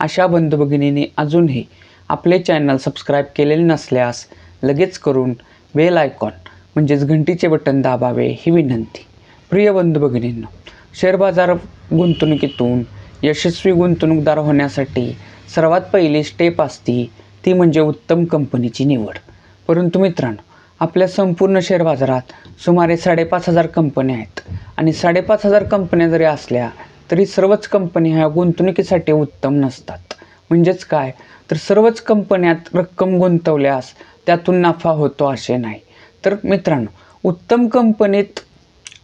अशा बंधू भगिनींनी अजूनही आपले चॅनल सबस्क्राईब केलेले नसल्यास लगेच करून बेल आयकॉन म्हणजेच घंटीचे बटन दाबावे ही विनंती. प्रिय बंधू भगिनींनो शेअर बाजार गुंतवणुकीतून यशस्वी गुंतवणूकदार होण्यासाठी सर्वात पहिली स्टेप असती ती म्हणजे उत्तम कंपनीची निवड. परंतु मित्रांनो आपल्या संपूर्ण शेअर बाजारात सुमारे साडेपाच हजार कंपन्या आहेत. आणि साडेपाच हजार कंपन्या जरी असल्या तरी सर्वच कंपन्या ह्या गुंतवणुकीसाठी उत्तम नसतात. म्हणजेच काय? तर सर्वच कंपन्यात रक्कम गुंतवल्यास त्यातून नफा होतो असे नाही. तर मित्रांनो उत्तम कंपनीत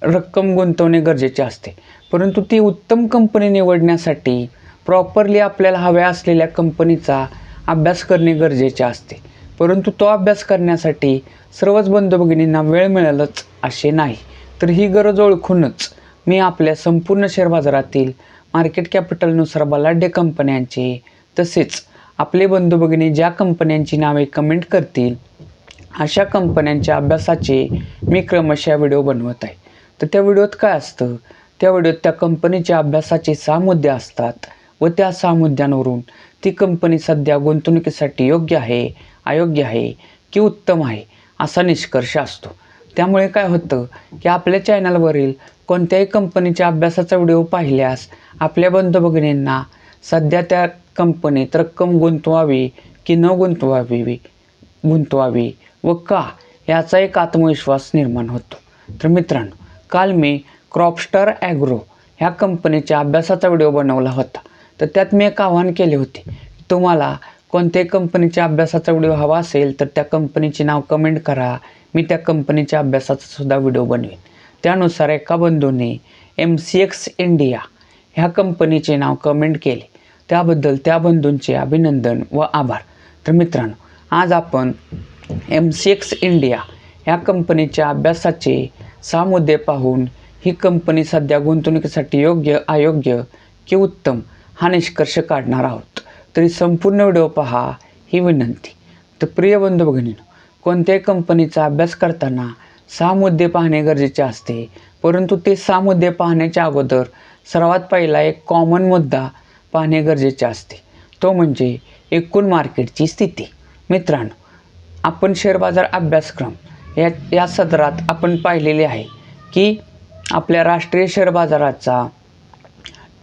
रक्कम गुंतवणे गरजेचे असते. परंतु ती उत्तम कंपनी निवडण्यासाठी प्रॉपरली आपल्याला हव्या असलेल्या कंपनीचा अभ्यास करणे गरजेचे असते. परंतु तो अभ्यास करण्यासाठी सर्वच बंधू भगिनींना वेळ मिळेलच असे नाही. तर ही गरज ओळखूनच मी आपल्या संपूर्ण शेअर बाजारातील मार्केट कॅपिटलनुसार बलाढ्य कंपन्यांचे तसेच आपले बंधू भगिनी ज्या कंपन्यांची नावे कमेंट करतील अशा कंपन्यांच्या अभ्यासाचे मी क्रमशः व्हिडिओ बनवत आहे. तर त्या व्हिडिओत काय असतं? त्या व्हिडिओत त्या कंपनीच्या अभ्यासाचे सहा मुद्दे असतात व त्या सहा मुद्द्यांवरून ती कंपनी सध्या गुंतवणुकीसाठी योग्य आहे अयोग्य आहे की उत्तम आहे असा निष्कर्ष असतो. त्यामुळे काय होतं की आपल्या चॅनलवरील कोणत्याही कंपनीच्या अभ्यासाचा व्हिडिओ पाहिल्यास आपल्या बंधभगिनींना सध्या त्या कंपनीत रक्कम गुंतवावी की न गुंतवावी गुंतवावी व का याचा एक आत्मविश्वास निर्माण होतो. तर मित्रांनो काल मी क्रॉपस्टार ॲग्रो ह्या कंपनीच्या अभ्यासाचा व्हिडिओ बनवला होता. तर त्यात मी एक आव्हान केले होते तुम्हाला कोणत्याही कंपनीच्या अभ्यासाचा व्हिडिओ हवा असेल तर त्या कंपनीचे नाव कमेंट करा. मी त्या कंपनीच्या अभ्यासाचा सुद्धा व्हिडिओ बनवेन. त्यानुसार एका बंधूने एम सी एक्स इंडिया ह्या कंपनीचे नाव कमेंट केले. त्याबद्दल त्या बंधूंचे अभिनंदन व आभार. तर मित्रांनो आज आपण एम सी एक्स इंडिया ह्या कंपनीच्या अभ्यासाचे सहा मुद्दे पाहून ही कंपनी सध्या गुंतवणुकीसाठी योग्य अयोग्य की उत्तम हा निष्कर्ष काढणार आहोत. तरी संपूर्ण व्हिडिओ पहा ही विनंती. तर प्रिय बंधू भगिनीनं कोणत्याही कंपनीचा अभ्यास करताना सहा मुद्दे पाहणे गरजेचे असते. परंतु ते सहा मुद्दे पाहण्याच्या अगोदर सर्वात पहिला एक कॉमन मुद्दा पाहणे गरजेचे असते. तो म्हणजे एकूण मार्केटची स्थिती. मित्रांनो आपण शेअर बाजार अभ्यासक्रम या या सदरात आपण पाहिलेले आहे की आपल्या राष्ट्रीय शेअर बाजाराचा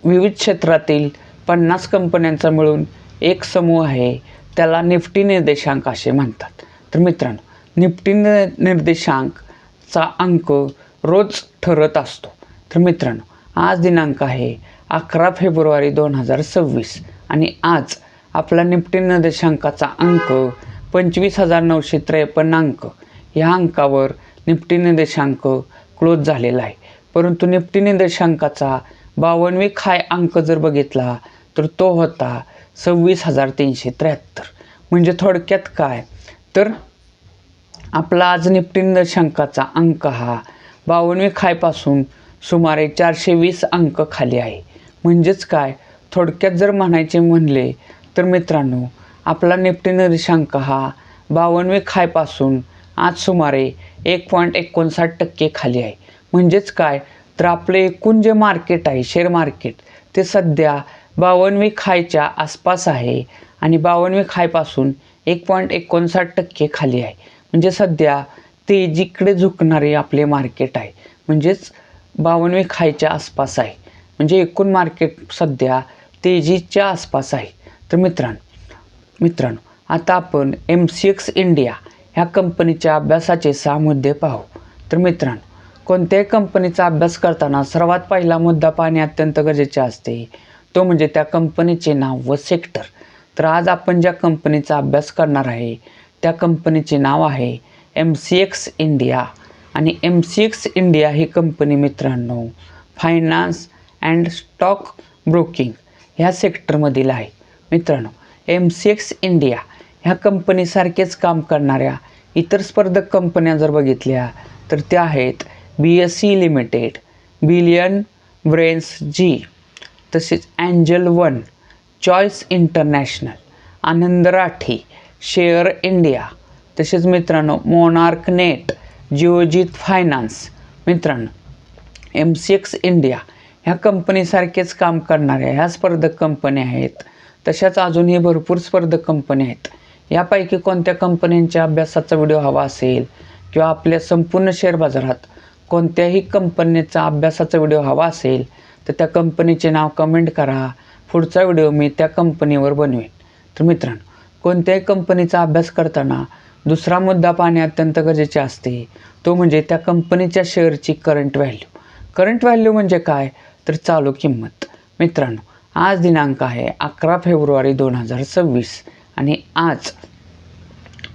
विविध क्षेत्रातील पन्नास कंपन्यांचा मिळून एक समूह आहे त्याला निफ्टी निर्देशांक असे म्हणतात. तर मित्रांनो निफ्टी नि चा अंक रोज ठरत असतो. तर मित्रांनो आज दिनांक आहे अकरा फेब्रुवारी दोन हजार सव्वीस आणि आज आपला निफ्टी निर्देशांकाचा अंक पंचवीस हजार नऊशे त्रेपन्न अंक. ह्या अंकावर निफ्टी निर्देशांक क्लोज झालेला आहे. परंतु निफ्टी निर्देशांकाचा बावनवी खाय अंक जर बघितला तर तो होता सव्वीस हजार तीनशे त्र्याहत्तर. म्हणजे थोडक्यात काय? तर आपला आज निपटीन निर्देशांकाचा अंक हा. बावनवी खायपासून सुमारे चारशे वीस अंक खाली आहे. म्हणजेच काय? थोडक्यात जर म्हणायचे म्हणले तर मित्रांनो आपला निफ्टी दशांक हा बावनवी खायपासून आज सुमारे एक पॉईंट एकोणसाठ टक्के खाली आहे. म्हणजेच काय? तर आपले एकूण जे मार्केट आहे शेअर मार्केट ते सध्या बावनवी खायच्या आसपास आहे आणि बावनवी खायपासून एक पॉईंट एकोणसाठ टक्के खाली आहे. म्हणजे सध्या तेजीकडे झुकणारे आपले मार्केट आहे म्हणजेच बावन्नवे खायच्या आसपास आहे. म्हणजे एकूण मार्केट सध्या तेजीच्या आसपास आहे. तर मित्रांनो मित्रांनो आता आपण एम सी एक्स इंडिया ह्या कंपनीच्या अभ्यासाचे सहा मुद्दे पाहू. तर मित्रांनो कोणत्याही कंपनीचा अभ्यास करताना सर्वात पहिला मुद्दा पाहणे अत्यंत गरजेचे असते तो म्हणजे त्या कंपनीचे नाव व सेक्टर तर आज आपण ज्या कंपनीचा अभ्यास करणार आहे त्या कंपनीचे नाव आहे एम सी एक्स इंडिया आणि एम सी एक्स इंडिया ही कंपनी मित्रांनो फायनान्स अँड स्टॉक ब्रोकिंग ह्या सेक्टरमधील आहे. मित्रांनो एम सी एक्स इंडिया ह्या कंपनीसारखेच काम करणाऱ्या इतर स्पर्धक कंपन्या जर बघितल्या तर त्या आहेत B S C limited billion brains जी तसेच angel one choice international Anand Rathi share India. तसेच मित्रांनो मोनार्क नेट जिओजित फायनान्स मित्रांनो एम सी एक्स इंडिया ह्या कंपनीसारखेच काम करणाऱ्या ह्या स्पर्धक कंपन्या आहेत. तशाच अजूनही भरपूर स्पर्धक कंपन्या आहेत. यापैकी कोणत्या कंपन्यांच्या अभ्यासाचा व्हिडिओ हवा असेल किंवा आपल्या संपूर्ण शेअर बाजारात कोणत्याही कंपनीचा अभ्यासाचा व्हिडिओ हवा असेल तर त्या कंपनीचे नाव कमेंट करा. पुढचा व्हिडिओ मी त्या कंपनीवर बनवेन. तर मित्रांनो कोणत्याही कंपनीचा अभ्यास करताना दुसरा मुद्दा पाहणे अत्यंत गरजेचे असते. तो म्हणजे त्या कंपनीच्या शेअरची करंट व्हॅल्यू करंट व्हॅल्यू म्हणजे काय? तर चालू किंमत. मित्रांनो आज दिनांक आहे अकरा फेब्रुवारी दोन हजार सव्वीस आणि आज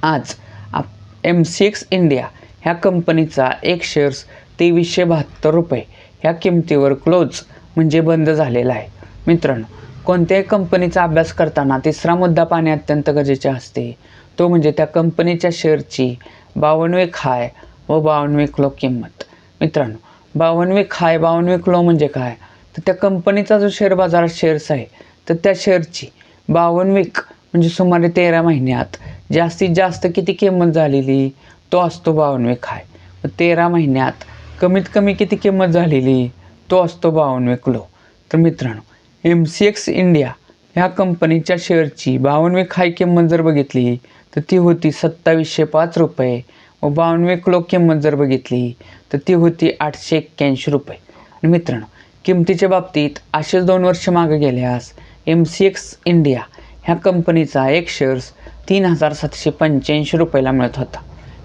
आज आप एम सी एक्स इंडिया ह्या कंपनीचा एक शेअर्स तेवीसशे बहात्तर रुपये ह्या किमतीवर क्लोज म्हणजे बंद झालेला आहे. मित्रांनो कोणत्याही कंपनीचा अभ्यास करताना तिसरा मुद्दा पाहणे अत्यंत गरजेचे असते. तो म्हणजे त्या कंपनीच्या शेअरची बावनवेक हाय व बावनवेक लो किंमत. मित्रांनो बावनवेक हाय बावनवेक लो म्हणजे काय? तर त्या कंपनीचा जो शेअर बाजारात शेअर्स आहे तर त्या शेअरची बावनवेक म्हणजे सुमारे तेरा महिन्यात जास्तीत जास्त किती किंमत झालेली? तो असतो बावनवेक हाय. व तेरा महिन्यात कमीत कमी किती किंमत झालेली? तो असतो बावनवेक लो तर मित्रांनो एम सी एक्स इंडिया ह्या कंपनीच्या शेअरची बावनवे खाय किंमत जर बघितली. तर ती होती सत्तावीसशे पाच रुपये. व बावनवे क्लो किंमत जर बघितली. तर ती होती आठशे एक्क्याऐंशी रुपये. आणि मित्रांनो किमतीच्या बाबतीत असेच दोन वर्ष मागे गेल्यास एम सी एक्स इंडिया ह्या कंपनीचा एक शेअर्स तीन हजार सातशे पंच्याऐंशी रुपयाला मिळत होता.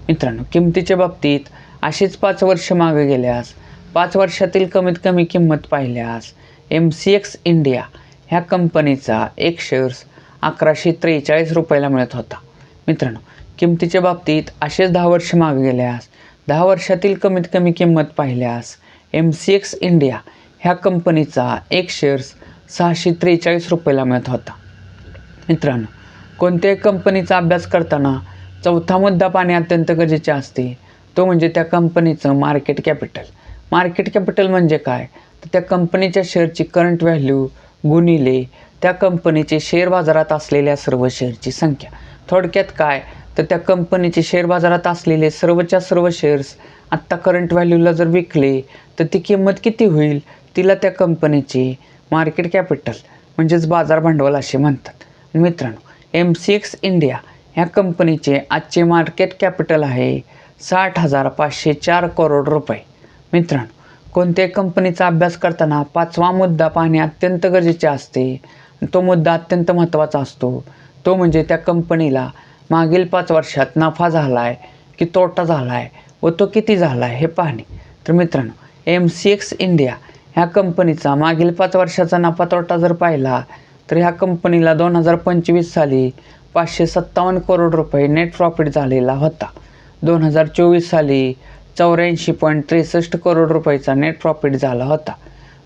मित्रांनो किमतीच्या बाबतीत असेच पाच वर्ष मागे गेल्यास पाच वर्षातील कमीत कमी किंमत पाहिल्यास एम सी एक्स इंडिया ह्या कंपनीचा एक शेअर्स अकराशे त्रेचाळीस रुपयाला मिळत होता. मित्रांनो किमतीच्या बाबतीत असेच दहा वर्ष मागे गेल्यास दहा वर्षातील कमीत कमी किंमत पाहिल्यास एम सी एक्स इंडिया ह्या कंपनीचा एक शेअर्स सहाशे त्रेचाळीस रुपयाला मिळत होता. मित्रांनो कोणत्याही कंपनीचा अभ्यास करताना चौथा मुद्दा पाहणे अत्यंत गरजेचे असते तो म्हणजे त्या कंपनीचं मार्केट कॅपिटल मार्केट कॅपिटल म्हणजे काय? तर त्या कंपनीच्या शेअरची करंट व्हॅल्यू गुणिले त्या कंपनीचे शेअर बाजारात असलेल्या सर्व शेअरची संख्या. थोडक्यात काय? तर त्या कंपनीचे शेअर बाजारात असलेले सर्वच्या सर्व शेअर्स आत्ता करंट व्हॅल्यूला जर विकले तर ती किंमत किती होईल? तिला त्या कंपनीचे मार्केट कॅपिटल म्हणजेच बाजार भांडवल असे म्हणतात. मित्रांनो एम सी एक्स इंडिया ह्या कंपनीचे आजचे मार्केट कॅपिटल आहे साठ हजार पाचशे चार करोड रुपये. मित्रांनो कोणत्याही कंपनीचा अभ्यास करताना पाचवा मुद्दा पाहणे अत्यंत गरजेचे असते. तो मुद्दा अत्यंत महत्त्वाचा असतो. तो म्हणजे त्या कंपनीला मागील पाच वर्षात नफा झाला आहे की तोटा झाला आहे व तो किती झाला आहे हे पाहणे. तर मित्रांनो एम सी एक्स इंडिया ह्या कंपनीचा मागील पाच वर्षाचा नफा तोटा जर पाहिला तर ह्या कंपनीला दोन हजार पंचवीस साली पाचशे सत्तावन्न करोड रुपये नेट प्रॉफिट झालेला होता. दोन हजार चोवीस साली चौऱ्याऐंशी पॉईंट त्रेसष्ट करोड रुपयाचा नेट प्रॉफिट झाला होता.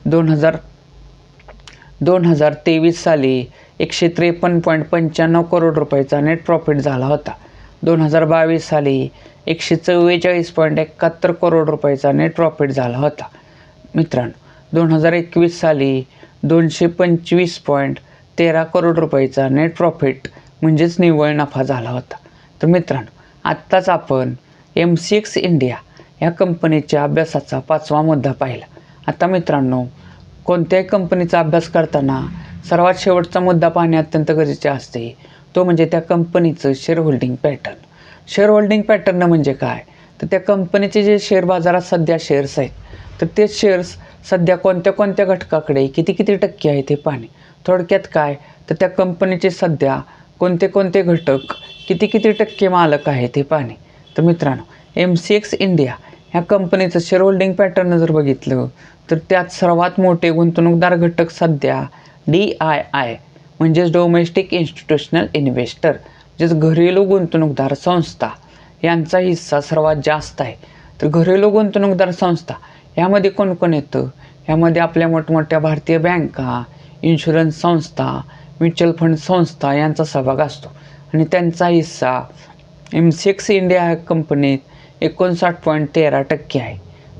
दोन हजार दोन हजार तेवीस साली एकशे त्रेपन्न पॉईंट पंच्याण्णव करोड रुपयाचा नेट प्रॉफिट झाला होता. दोन हजार बावीस साली एकशे चव्वेचाळीस पॉईंट एकाहत्तर करोड रुपयाचा नेट प्रॉफिट झाला होता. मित्रांनो दोन हजार एकवीस साली दोनशे पंचवीस पॉईंट तेरा करोड रुपयाचा नेट प्रॉफिट म्हणजेच निव्वळ नफा झाला होता. तर मित्रांनो आत्ताच आपण एम सी एक्स इंडिया या कंपनीच्या अभ्यासाचा पाचवा मुद्दा पाहिला. आता मित्रांनो कोणत्याही कंपनीचा अभ्यास करताना सर्वात शेवटचा मुद्दा पाहणे अत्यंत गरजेचे असते. तो म्हणजे त्या कंपनीचं share holding pattern share holding pattern म्हणजे काय? तर त्या कंपनीचे जे शेअर बाजारात सध्या शेअर्स आहेत तर ते शेअर्स सध्या कोणत्या कोणत्या घटकाकडे किती किती टक्के आहेत हे पाहणे. थोडक्यात काय? तर त्या कंपनीचे सध्या कोणते कोणते घटक किती किती टक्के मालक आहेत हे पाहणे. तर मित्रांनो एम सी एक्स इंडिया ह्या कंपनीचं शेअर होल्डिंग पॅटर्न जर बघितलं तर त्यात सर्वात मोठे गुंतवणूकदार घटक सध्या डी आय आय म्हणजेच डोमेस्टिक इन्स्टिट्यूशनल इन्व्हेस्टर म्हणजेच घरेलू गुंतवणूकदार संस्था. यांचा हिस्सा सर्वात जास्त आहे. तर घरेलू गुंतवणूकदार संस्था यामध्ये कोण कोण येतं? यामध्ये आपल्या मोठमोठ्या भारतीय बँका इन्शुरन्स संस्था म्युच्युअल फंड संस्था यांचा सहभाग असतो. आणि त्यांचा हिस्सा एम सिक्स इंडिया कंपनीत एकोणसाठ पॉईंट तेरा टक्के आहे.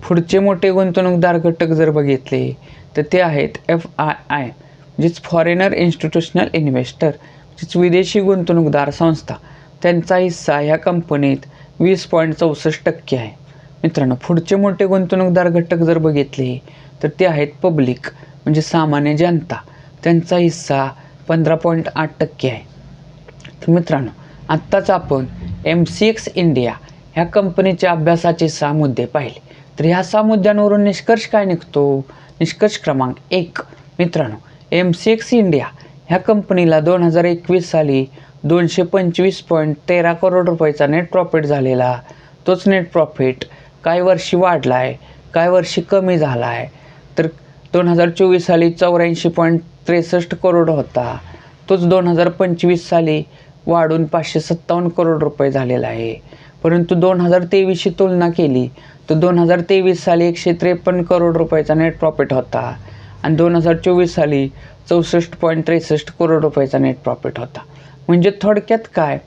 पुढचे मोठे गुंतवणूकदार घटक जर बघितले तर ते आहेत एफ आय आय म्हणजेच फॉरेनर इन्स्टिट्यूशनल इन्व्हेस्टर म्हणजेच विदेशी गुंतवणूकदार संस्था. त्यांचा हिस्सा ह्या कंपनीत वीस पॉईंट चौसष्ट टक्के आहे. मित्रांनो पुढचे मोठे गुंतवणूकदार घटक जर बघितले तर ते आहेत पब्लिक म्हणजे सामान्य जनता. त्यांचा हिस्सा पंधरा पॉईंट आठ टक्के आहे. तर मित्रांनो आत्ताच आपण एम सी एक्स इंडिया ह्या कंपनीच्या अभ्यासाचे सहा मुद्दे पाहिले. तर ह्या सहा मुद्द्यांवरून निष्कर्ष काय निघतो? निष्कर्ष क्रमांक एक. मित्रांनो एम सी एक्स इंडिया ह्या कंपनीला दोन हजार एकवीस साली दोनशे पंचवीस पॉईंट तेरा करोड रुपयाचा नेट प्रॉफिट झालेला. तोच नेट प्रॉफिट काही वर्षी वाढला आहे काही वर्षी कमी झाला आहे तर दोन हजार चोवीस साली चौऱ्याऐंशी पॉईंट त्रेसष्ट करोड होता. तोच दोन हजार पंचवीस साली वाढून पाचशे सत्तावन्न करोड रुपये झालेला आहे. परंतु दोन हजार तेवीसशी तुलना केली तर दोन हजार तेवीस साली एकशे त्रेपन्न करोड रुपयाचा नेट प्रॉफिट होता आणि दोन हजार चोवीस साली चौसष्ट पॉईंट त्रेसष्ट करोड रुपयाचा नेट प्रॉफिट होता. म्हणजे थोडक्यात काय?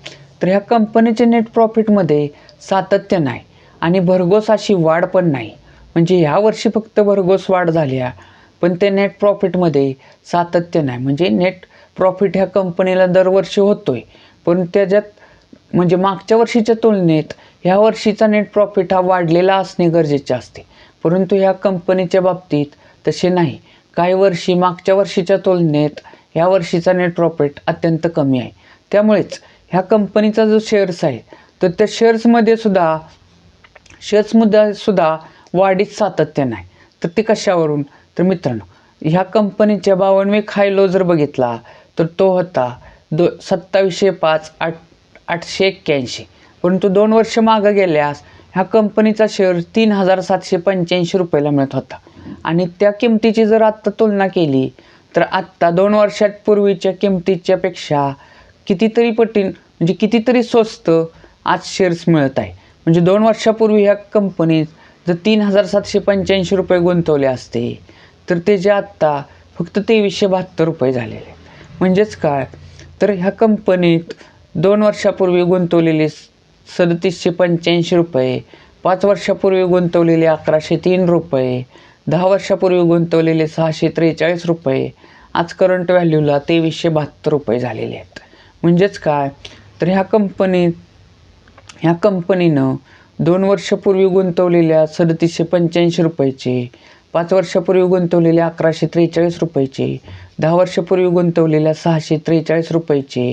तर ह्या कंपनीच्या नेट प्रॉफिटमध्ये सातत्य नाही आणि भरघोस अशी वाढ पण नाही. म्हणजे ह्या वर्षी फक्त भरघोस वाढ झाली आहे पण ते नेट प्रॉफिटमध्ये सातत्य नाही. म्हणजे नेट प्रॉफिट ह्या कंपनीला दरवर्षी होतोय पण त्याच्यात म्हणजे मागच्या वर्षीच्या तुलनेत ह्या वर्षीचा नेट प्रॉफिट हा वाढलेला असणे गरजेचे असते. परंतु ह्या कंपनीच्या बाबतीत तसे नाही. काही वर्षी मागच्या वर्षीच्या तुलनेत ह्या वर्षीचा नेट प्रॉफिट अत्यंत कमी आहे. त्यामुळेच ह्या कंपनीचा जो शेअर्स आहे तर त्या शेअर्समध्ये सुद्धा शेअर्समध्ये सुद्धा वाढीत सातत्य नाही. तर ते कशावरून? तर मित्रांनो ह्या कंपनीच्या बावनवे खायलो जर बघितला तर तो होता दो सत्तावीसशे पाच आठ आठशे एक्क्याऐंशी. परंतु दोन वर्ष मागं गेल्यास ह्या कंपनीचा शेअर तीन हजार सातशे पंच्याऐंशी रुपयाला मिळत होता. आणि त्या किमतीची जर आत्ता तुलना केली तर आत्ता दोन वर्षात पूर्वीच्या किमतीच्या पेक्षा कितीतरी पटीन म्हणजे कितीतरी स्वस्त आज शेअर्स मिळत आहे. म्हणजे दोन वर्षापूर्वी ह्या कंपनीत जर तीन हजार सातशे पंच्याऐंशी रुपये गुंतवले असते तर त्याचे आत्ता फक्त तेवीसशे बहात्तर रुपये झालेले. आहेत. म्हणजेच काय? तर ह्या कंपनीत दोन वर्षापूर्वी गुंतवलेले सदतीसशे पंच्याऐंशी रुपये पाच वर्षापूर्वी गुंतवलेले अकराशे तीन रुपये दहा वर्षापूर्वी गुंतवलेले सहाशे त्रेचाळीस रुपये आज करंट व्हॅल्यूला तेवीसशे बहात्तर रुपये झालेले आहेत. म्हणजेच काय? तर ह्या कंपनीत ह्या कंपनीनं दोन वर्षापूर्वी गुंतवलेल्या सदतीसशे पंच्याऐंशी रुपयाचे पाच वर्षापूर्वी गुंतवलेल्या अकराशे त्रेचाळीस रुपयाचे दहा वर्षापूर्वी गुंतवलेल्या सहाशे त्रेचाळीस रुपयाचे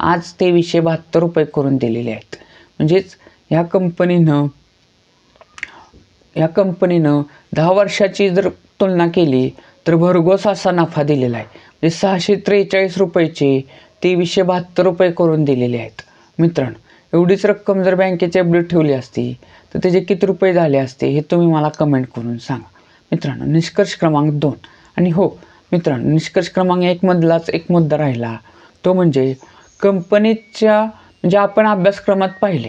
आज तेवीसशे बहात्तर रुपये करून दिलेले आहेत. म्हणजेच ह्या कंपनीनं ह्या कंपनीनं दहा वर्षाची जर तुलना केली तर भरघोस असा नफा दिलेला आहे. म्हणजे सहाशे त्रेचाळीस रुपयाचे तेवीसशे बहात्तर रुपये करून दिलेले आहेत. मित्रांनो एवढीच रक्कम जर बँकेची अपडेट ठेवली असती तर त्याचे किती रुपये झाले असते हे तुम्ही मला कमेंट करून सांगा. मित्रांनो निष्कर्ष क्रमांक दोन. आणि हो मित्रांनो निष्कर्ष क्रमांक एकमधलाच एक मुद्दा राहिला. तो म्हणजे कंपनीच्या म्हणजे आपण अभ्यासक्रमात पाहिले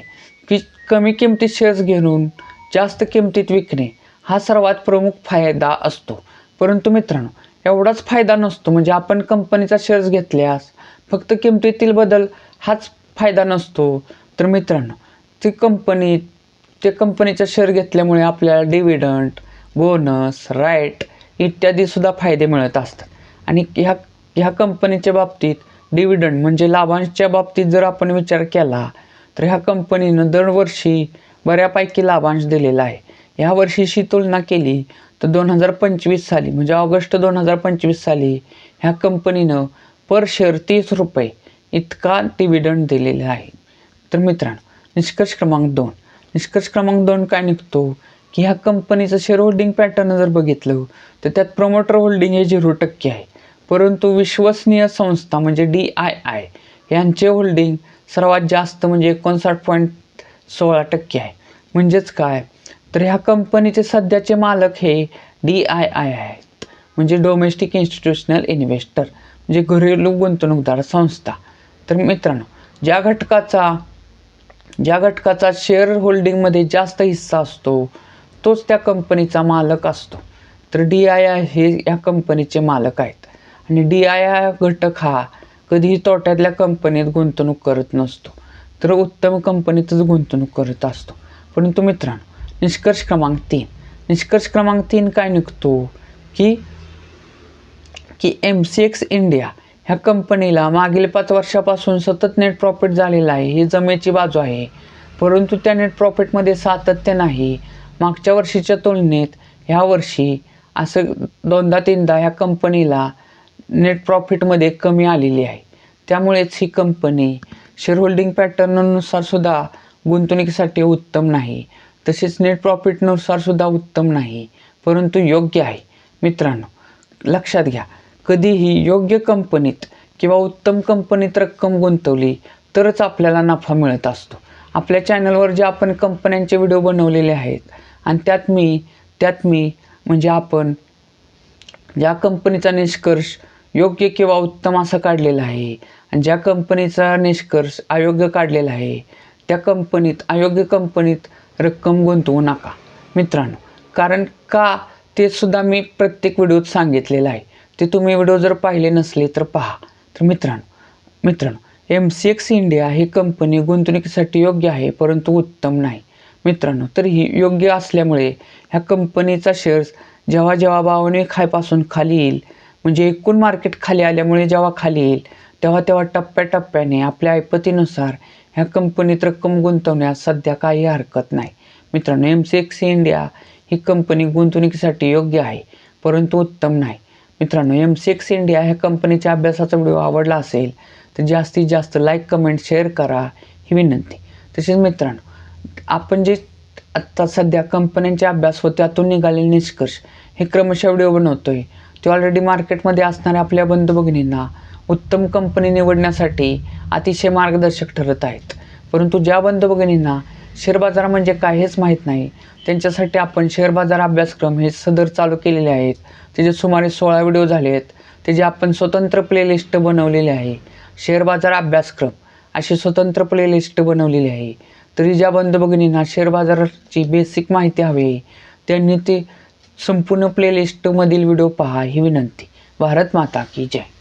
की कमी किमतीत शेअर्स घेऊन जास्त किमतीत विकणे हा सर्वात प्रमुख फायदा असतो. परंतु मित्रांनो एवढाच फायदा नसतो म्हणजे आपण कंपनीचा शेअर्स घेतल्यास फक्त किमतीतील बदल हाच फायदा नसतो. तर मित्रांनो ती कंपनी ते कंपनीचा शेअर घेतल्यामुळे आपल्याला डिव्हिडंट बोनस राईट इत्यादीसुद्धा फायदे मिळत असतात. आणि ह्या ह्या कंपनीच्या बाबतीत डिव्हिडंड म्हणजे लाभांशच्या बाबतीत जर आपण विचार केला तर ह्या कंपनीनं दरवर्षी बऱ्यापैकी लाभांश दिलेला आहे. ह्या वर्षीशी तुलना केली तर दोन हजार पंचवीस साली म्हणजे ऑगस्ट दोन हजार पंचवीस साली ह्या कंपनीनं पर शेअर तीस रुपये इतका डिव्हिडंड दिलेला आहे. तर मित्रांनो निष्कर्ष क्रमांक दोन. निष्कर्ष क्रमांक दोन काय निघतो? की ह्या कंपनीचं शेअर होल्डिंग पॅटर्न जर बघितलं तर त्यात प्रमोटर होल्डिंग हे झिरो टक्के आहे. परंतु विश्वसनीय संस्था म्हणजे डी आय आय यांचे होल्डिंग सर्वात जास्त म्हणजे एकोणसाठ पॉईंट सोळा टक्के आहे. म्हणजेच काय? तर ह्या कंपनीचे सध्याचे मालक हे डी आय आय आहेत. म्हणजे डोमेस्टिक इन्स्टिट्यूशनल इन्व्हेस्टर म्हणजे घरेलू गुंतवणूकदार संस्था. तर मित्रांनो ज्या घटकाचा ज्या घटकाचा शेअर होल्डिंगमध्ये जास्त हिस्सा असतो तोच त्या कंपनीचा मालक असतो. तर डी आय आय हे या कंपनीचे मालक आहेत. आणि डी आय हा घटक हा कधीही तोट्यातल्या कंपनीत गुंतवणूक करत नसतो. तर उत्तम कंपनीतच गुंतवणूक करत असतो. परंतु मित्रांनो निष्कर्ष क्रमांक तीन. निष्कर्ष क्रमांक तीन काय निघतो? की की एम सी एक्स इंडिया ह्या कंपनीला मागील पाच वर्षापासून सतत नेट प्रॉफिट झालेला आहे. ही जमेची बाजू आहे. परंतु त्या नेट प्रॉफिटमध्ये सातत्य नाही. मागच्या वर्षीच्या तुलनेत ह्या वर्षी असं दोनदा तीनदा ह्या कंपनीला नेट प्रॉफिटमध्ये कमी आलेली आहे. त्यामुळेच ही कंपनी शेअर होल्डिंग पॅटर्ननुसार सुद्धा गुंतवणुकीसाठी उत्तम नाही. तसेच नेट प्रॉफिटनुसार सुद्धा उत्तम नाही. परंतु योग्य आहे. मित्रांनो लक्षात घ्या. कधीही योग्य कंपनीत किंवा उत्तम कंपनीत रक्कम गुंतवली तरच आपल्याला नफा मिळत असतो. आपल्या चॅनलवर जे आपण कंपन्यांचे व्हिडिओ बनवलेले आहेत आणि त्यात मी त्यात मी म्हणजे आपण ज्या कंपनीचा निष्कर्ष योग्य किंवा उत्तम असा काढलेला आहे. आणि ज्या कंपनीचा निष्कर्ष अयोग्य काढलेला आहे त्या कंपनीत अयोग्य कंपनीत रक्कम गुंतवू नका. मित्रांनो कारण का ते सुद्धा मी प्रत्येक व्हिडिओत सांगितलेलं आहे. ते तुम्ही व्हिडिओ जर पाहिले नसले तर पहा. तर मित्रांनो मित्रांनो एम सी एक्स इंडिया ही कंपनी गुंतवणुकीसाठी योग्य आहे परंतु उत्तम नाही. मित्रांनो तर ही योग्य असल्यामुळे ह्या कंपनीचा शेअर्स जेव्हा जेव्हा भावने खायपासून खाली येईल म्हणजे एकूण मार्केट खाली आल्यामुळे जेव्हा खाली येईल तेव्हा तेव्हा टप्प्याटप्प्याने आपल्या ऐपतीनुसार ह्या कंपनीत रक्कम गुंतवण्यास सध्या काही हरकत नाही. मित्रांनो एम सी एक्स इंडिया ही कंपनी गुंतवणुकीसाठी योग्य आहे परंतु उत्तम नाही. मित्रांनो एम सी एक्स इंडिया ह्या कंपनीच्या अभ्यासाचा व्हिडिओ आवडला असेल तर जास्तीत जास्त लाईक कमेंट शेअर करा ही विनंती. तसेच मित्रांनो आपण जे आत्ता सध्या कंपन्यांचे अभ्यास व त्यातून निघालेले निष्कर्ष हे क्रमशः व्हिडिओ आहे ते ऑलरेडी मार्केटमध्ये असणाऱ्या आपल्या बंधू भगिनींना उत्तम कंपनी निवडण्यासाठी अतिशय मार्गदर्शक ठरत आहेत. परंतु ज्या बंधू भगिनींना शेअर बाजार म्हणजे काय हेच माहीत नाही त्यांच्यासाठी आपण शेअर बाजार अभ्यासक्रम हे सदर चालू केलेले आहेत. त्याचे सुमारे सोळा व्हिडिओ झाले आहेत त्याचे आपण स्वतंत्र प्लेलिस्ट बनवलेली आहे. शेअर बाजार अभ्यासक्रम अशी स्वतंत्र प्लेलिस्ट बनवलेली आहे. तरी ज्या बंधू भगिनींना शेअर बाजाराची बेसिक माहिती हवी त्यांनी ते संपूर्ण प्लेलिस्टमधील व्हिडिओ पहा ही विनंती. भारत माता की जय.